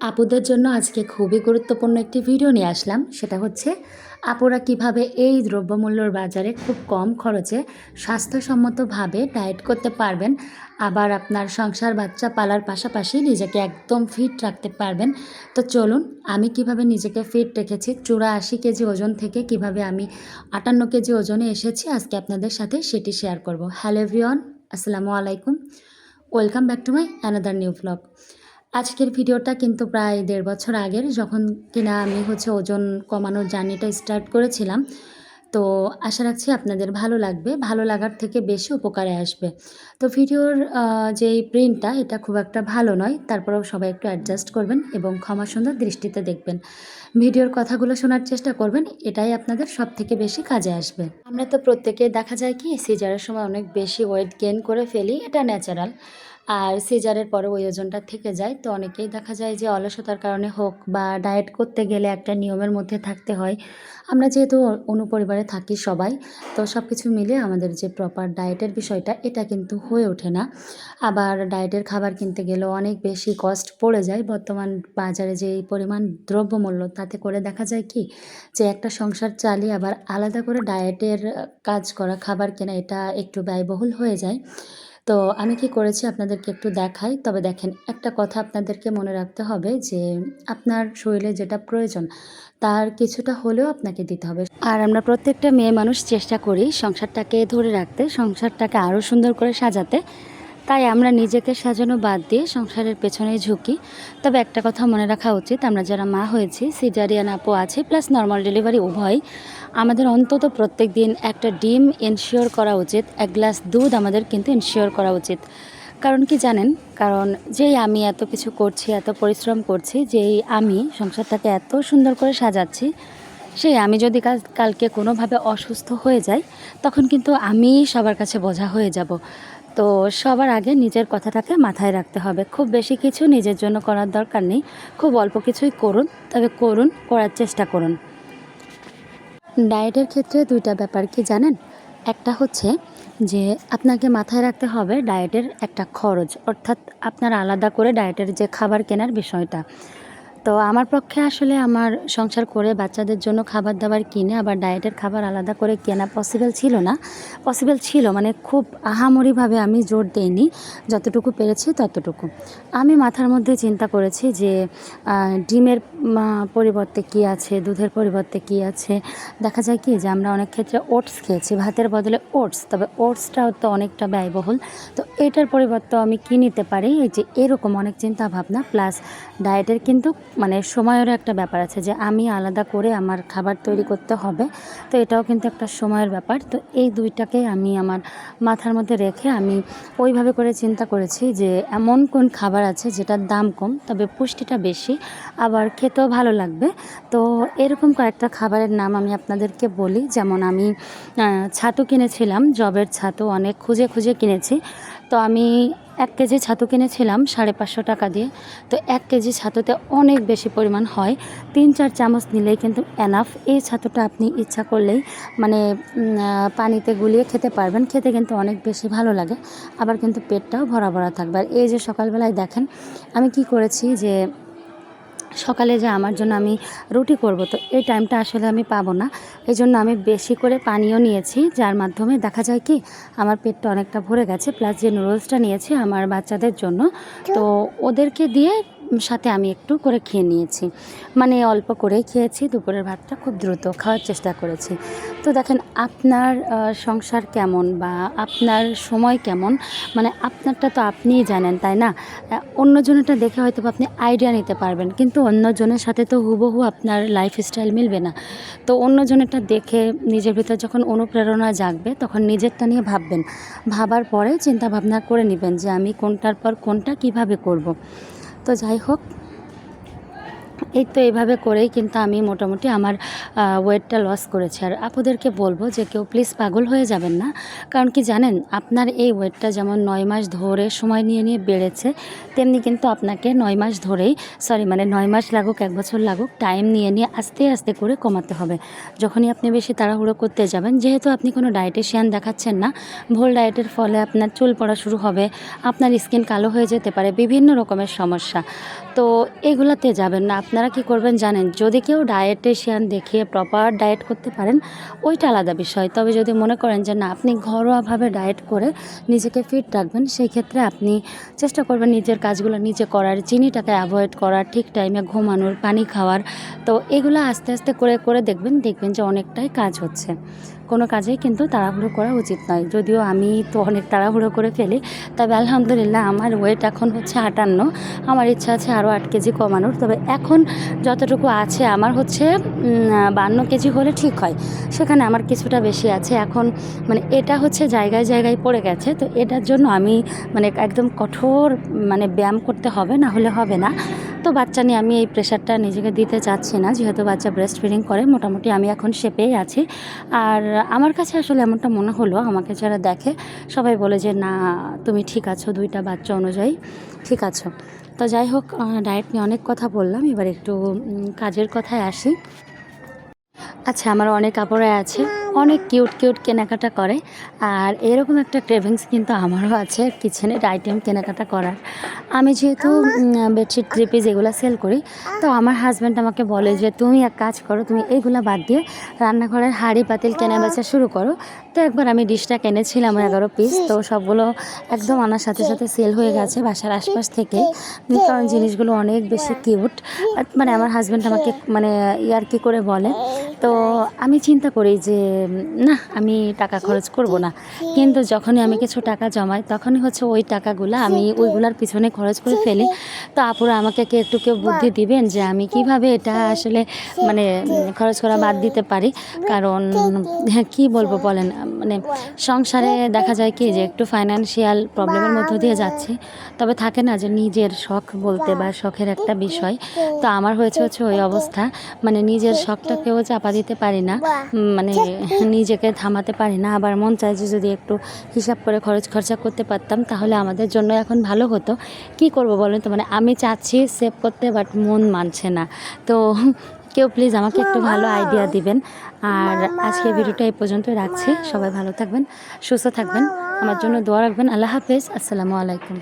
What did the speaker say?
আপুদের জন্য আজকে খুবই গুরুত্বপূর্ণ একটি ভিডিও নিয়ে আসলাম। সেটা হচ্ছে, আপুরা কীভাবে এই দ্রব্যমূল্যর বাজারে খুব কম খরচে স্বাস্থ্যসম্মতভাবে ডায়েট করতে পারবেন, আবার আপনার সংসার বাচ্চা পালার পাশাপাশি নিজেকে একদম ফিট রাখতে পারবেন। তো চলুন, আমি কীভাবে নিজেকে ফিট রেখেছি চূড়া আশি কেজি ওজন থেকে কীভাবে আমি আটান্ন কেজি ওজনে এসেছি আজকে আপনাদের সাথে সেটি শেয়ার করব। হ্যালো এভরিওয়ান আসসালামু আলাইকুম। Welcome back to my another new blog আজকের ভিডিওটা কিন্তু প্রায় দেড় বছর আগের, যখন কিনা আমি হচ্ছে ওজন কমানোর জার্নিটা স্টার্ট করেছিলাম। তো আশা রাখছি আপনাদের ভালো লাগবে, ভালো লাগার থেকে বেশি উপকারে আসবে। তো ভিডিওর যেই প্রিন্টটা এটা খুব একটা ভালো নয়, তারপরেও সবাই একটু অ্যাডজাস্ট করবেন এবং ক্ষমা সুন্দর দৃষ্টিতে দেখবেন। ভিডিওর কথাগুলো শোনার চেষ্টা করবেন, এটাই আপনাদের সব থেকে বেশি কাজে আসবে। আমরা তো প্রত্যেকে দেখা যায় কি সিজারের সময় অনেক বেশি ওয়েট গেন করে ফেলি, এটা ন্যাচারাল আর সিজারের পরে ওই ওজনটা থেকে যায়। তো অনেকেই দেখা যায় যে অলসতার কারণে হোক বা ডায়েট করতে গেলে একটা নিয়মের মধ্যে থাকতে হয়। আমরা যেহেতু অনুপরিবারে থাকি সবাই, তো সব কিছু মিলে আমাদের যে প্রপার ডায়েটের বিষয়টা, এটা কিন্তু হয়ে ওঠে না। আবার ডায়েটের খাবার কিনতে গেলেও অনেক বেশি কস্ট পড়ে যায়। বর্তমান বাজারে যে পরিমাণ দ্রব্যমূল্য, তাতে করে দেখা যায় কি যে একটা সংসার চালিয়ে আবার আলাদা করে ডায়েটের কাজ করা, খাবার কেনা, এটা একটু ব্যয়বহুল হয়ে যায়। তো আমি কি করেছি আপনাদেরকে একটু দেখাই। তবে দেখেন, একটা কথা আপনাদেরকে মনে রাখতে হবে যে, আপনার শরীরে যেটা প্রয়োজন, তার কিছুটা হলেও আপনাকে দিতে হবে। আর আমরা প্রত্যেকটা মেয়ে মানুষ চেষ্টা করি সংসারটাকে ধরে রাখতে, সংসারটাকে আরও সুন্দর করে সাজাতে। তাই আমরা নিজেকে সাজানো বাদ দিয়ে সংসারের পেছনে ঝুঁকি। তবে একটা কথা মনে রাখা উচিত, আমরা যারা মা হয়েছি, সিজারিয়ান আপু আছে, প্লাস নর্মাল ডেলিভারি উভয়, আমাদের অন্তত প্রত্যেক দিন একটা ডিম এনশিওর করা উচিত, এক গ্লাস দুধ আমাদের কিন্তু এনশিওর করা উচিত। কারণ কি জানেন? কারণ যেই আমি এত কিছু করছি, এত পরিশ্রম করছি, যেই আমি সংসারটাকে এত সুন্দর করে সাজাচ্ছি, সেই আমি যদি কাল, কালকে কোনোভাবে অসুস্থ হয়ে যাই, তখন কিন্তু আমি সবার কাছে বোঝা হয়ে যাব। তো সবার আগে নিজের কথাটাকে মাথায় রাখতে হবে। খুব বেশি কিছু নিজের জন্য করার দরকার নেই। খুব অল্প কিছুই করুন, তবে করুন, করার চেষ্টা করুন। ডায়েটের ক্ষেত্রে দুইটা ব্যাপার কি জানেন? একটা হচ্ছে যে আপনাকে মাথায় রাখতে হবে ডায়েটের একটা খরচ, অর্থাৎ আপনার আলাদা করে ডায়েটের যে খাবার কেনার বিষয়টা। তো আমার পক্ষে আসলে আমার সংসার করে বাচ্চাদের জন্য খাবার দাবার কিনে, আবার ডায়েটের খাবার আলাদা করে কেনা পসিবল ছিল না। পসিবল ছিল মানে খুব আহামরিভাবে আমি জোর দেইনি। যতটুকু পেরেছি ততটুকু। আমি মাথার মধ্যে চিন্তা করেছি যে ডিমের পরিবর্তে কি আছে, দুধের পরিবর্তে কি আছে। দেখা যায় কি যে আমরা অনেক ক্ষেত্রে ওটস খেয়েছি, ভাতের বদলে ওটস, তবে ওটসটাও তো অনেকটা ব্যয়বহুল। তো এটার পরিবর্তে আমি কি নিতে পারি? এই যে এরকম অনেক চিন্তা ভাবনা প্লাস ডায়েটের কিন্তু মানে সময়েরও একটা ব্যাপার আছে যে আমি আলাদা করে আমার খাবার তৈরি করতে হবে। তো এটাও কিন্তু একটা সময়ের ব্যাপার। তো এই দুইটাকে আমি আমার মাথার মধ্যে রেখে আমি ওইভাবে করে চিন্তা করেছি যে এমন কোন খাবার আছে যেটার দাম কম, তবে পুষ্টিটা বেশি, আবার খেতেও ভালো লাগবে। তো এরকম কয়েকটা খাবারের নাম আমি আপনাদেরকে বলি। যেমন আমি ছাতু কিনেছিলাম, জবের ছাতু অনেক খুঁজে খুঁজে কিনেছি। তো আমি এক কেজি ছাতু কিনেছিলাম সাড়ে পাঁচশো টাকা দিয়ে। তো এক কেজি ছাতুতে অনেক বেশি পরিমাণ হয়। তিন চার চামচ নিলেই কিন্তু এনাফ এই ছাতুটা আপনি ইচ্ছা করলেই মানে পানিতে গুলিয়ে খেতে পারবেন। খেতে কিন্তু অনেক বেশি ভালো লাগে। আবার কিন্তু পেটটাও ভরা ভরা থাকবে। আর এই যে সকালবেলায় দেখেন, আমি কি করেছি যে সকালে যে আমার জন্য আমি রুটি করব, তো এই টাইমটা আসলে আমি পাবো না। এই জন্য আমি বেশি করে পানীয় নিয়েছি, যার মাধ্যমে দেখা যায় কি, আমার পেটটা অনেকটা ভরে গেছে প্লাস যে নুডলসটা নিয়েছি আমার বাচ্চাদের জন্য, তো ওদেরকে দিয়ে সাথে আমি একটু করে খেয়ে নিয়েছি। মানে অল্প করেই খেয়েছি, দুপুরের ভাতটা খুব দ্রুত খাওয়ার চেষ্টা করেছি। তো দেখেন, আপনার সংসার কেমন বা আপনার সময় কেমন? মানে আপনারটা তো আপনিই জানেন, তাই না? অন্যজনেরটা দেখে হয়তো আপনি আইডিয়া নিতে পারবেন, কিন্তু অন্যজনের সাথে তো হুবহু আপনার লাইফ স্টাইল মিলবে না। তো অন্যজনেরটা দেখে নিজের ভিতর যখন অনুপ্রেরণা জাগবে, তখন নিজেরটা নিয়ে ভাববেন। ভাবার পরে চিন্তা ভাবনা করে নেবেন যে আমি কোনটার পর কোনটা কীভাবে করব। তো যাই হোক এই তো এইভাবে করেই কিন্তু আমি মোটামুটি আমার ওয়েটটা লস করেছি। আর আপুদেরকে বলব যে কেউ প্লিজ পাগল হয়ে যাবেন না। কারণ কি জানেন? আপনার এই ওয়েটটা যেমন নয় মাস ধরে সময় নিয়ে নিয়ে বেড়েছে, তেমনি কিন্তু আপনাকে নয় মাস ধরেই সরি মানে নয় মাস লাগুক, এক বছর লাগুক টাইম নিয়ে নিয়ে আস্তে আস্তে করে কমাতে হবে। যখনই আপনি বেশি তাড়াহুড়ো করতে যাবেন, যেহেতু আপনি কোনো ডায়েটিশিয়ান দেখাচ্ছেন না, ভুল ডায়েটের ফলে আপনার চুল পড়া শুরু হবে, আপনার স্কিন কালো হয়ে যেতে পারে, বিভিন্ন রকমের সমস্যা। তো এগুলাতে যাবেন না। আপনারা কি করবেন জানেন, যদি কেউ ডায়েটিশিয়ান দেখিয়ে প্রপার ডায়েট করতে পারেন, ওইটা আলাদা বিষয়। তবে যদি মনে করেন যে না, আপনি ঘরোয়াভাবে ডায়েট করে নিজেকে ফিট রাখবেন সেই ক্ষেত্রে আপনি চেষ্টা করবেন নিজের কাজগুলো নিজে করার, চিনিটাকে অ্যাভয়েড করার, ঠিক টাইমে ঘুমানোর, পানি খাওয়ার। তো এগুলো আস্তে আস্তে করে করে দেখবেন দেখবেন যে অনেকটাই কাজ হচ্ছে। কোনো কাজেই কিন্তু তাড়াহুড়ো করা উচিত নয়। যদিও আমি তো অনেক তাড়াহুড়ো করে ফেলি, তবে আলহামদুলিল্লাহ আমার ওয়েট এখন হচ্ছে আটান্ন। আমার ইচ্ছা আছে আরও আট কেজি কমানোর। তবে এখন যতটুকু আছে আমার হচ্ছে বান্ন কেজি হলে ঠিক হয়। সেখানে আমার কিছুটা বেশি আছে। এখন মানে এটা হচ্ছে জায়গায় জায়গায় পড়ে গেছে। তো এটার জন্য আমি মানে একদম কঠোর মানে ব্যায়াম করতে হবে, না হলে হবে না। তো বাচ্চা নিয়ে আমি এই প্রেশারটা নিজেকে দিতে চাচ্ছি না, যেহেতু বাচ্চা ব্রেস্ট ফিডিং করে, মোটামুটি আমি এখন শেপেই আছি। আর আমার কাছে আসলে এমনটা মনে হলো, আমাকে যারা দেখে সবাই বলে যে, না, তুমি ঠিক আছো, দুইটা বাচ্চা অনুযায়ী, ঠিক আছো। তো যাই হোক ডায়েট নিয়ে অনেক কথা বললাম, এবার একটু কাজের কথায় আসি। আচ্ছা আমার অনেক কাপড়ে আছে। অনেক কিউট কিউট কেনাকাটা করে। আর এরকম একটা ক্রেভিংস কিন্তু আমারও আছে কিচেনের আইটেম কেনাকাটা করার। আমি যেহেতু বেডশিট থ্রি পিস এগুলো সেল করি তো আমার হাজব্যান্ড আমাকে বলে যে তুমি এক কাজ করো তুমি এইগুলো বাদ দিয়ে রান্নাঘরের হাঁড়ি পাতিল কেনা বেচা শুরু করো। তো একবার আমি ডিশটা কিনেছিলাম এগারো পিস তো সবগুলো একদম আনার সাথে সাথে সেল হয়ে গেছে বাসার আশপাশ থেকে। কারণ জিনিসগুলো অনেক বেশি কিউট। মানে আমার হাজব্যান্ড আমাকে মানে ইয়ার কি করে বলে। তো আমি চিন্তা করি যে না, আমি টাকা খরচ করব না। কিন্তু যখনই আমি কিছু টাকা জমাই, তখনই হচ্ছে ওই টাকাগুলো আমি ওইগুলার পিছনে খরচ করে ফেলি। তো আপুরা আমাকে কে একটু কেউ বুদ্ধি দিবেন যে আমি কীভাবে এটা আসলে মানে খরচ করা বাদ দিতে পারি? কারণ হ্যাঁ কী বলব বলেন মানে সংসারে দেখা যায় কি যে একটু ফাইনান্সিয়াল প্রবলেমের মধ্য দিয়ে যাচ্ছি। তবে থাকে না যে নিজের শখ বলতে বা শখের একটা বিষয়। তো আমার হয়েছে হচ্ছে ওই অবস্থা মানে নিজের শখটাকেও চাপা দিতে পারি না। মানে নিজেকে থামাতে পারি না। আবার মন চায় যে যদি একটু হিসাব করে খরচ খরচা করতে পারতাম তাহলে আমাদের জন্য এখন ভালো হতো। কি করব বলেন তো? মানে আমি চাচ্ছি সেভ করতে বাট মন মানছে না। তো কেউ প্লিজ আমাকে একটু ভালো আইডিয়া দিবেন। আর আজকে ভিডিওটা এই পর্যন্ত রাখছি। সবাই ভালো থাকবেন সুস্থ থাকবেন। আমার জন্য দোয়া রাখবেন। আল্লাহ হাফেজ। আসসালামু আলাইকুম।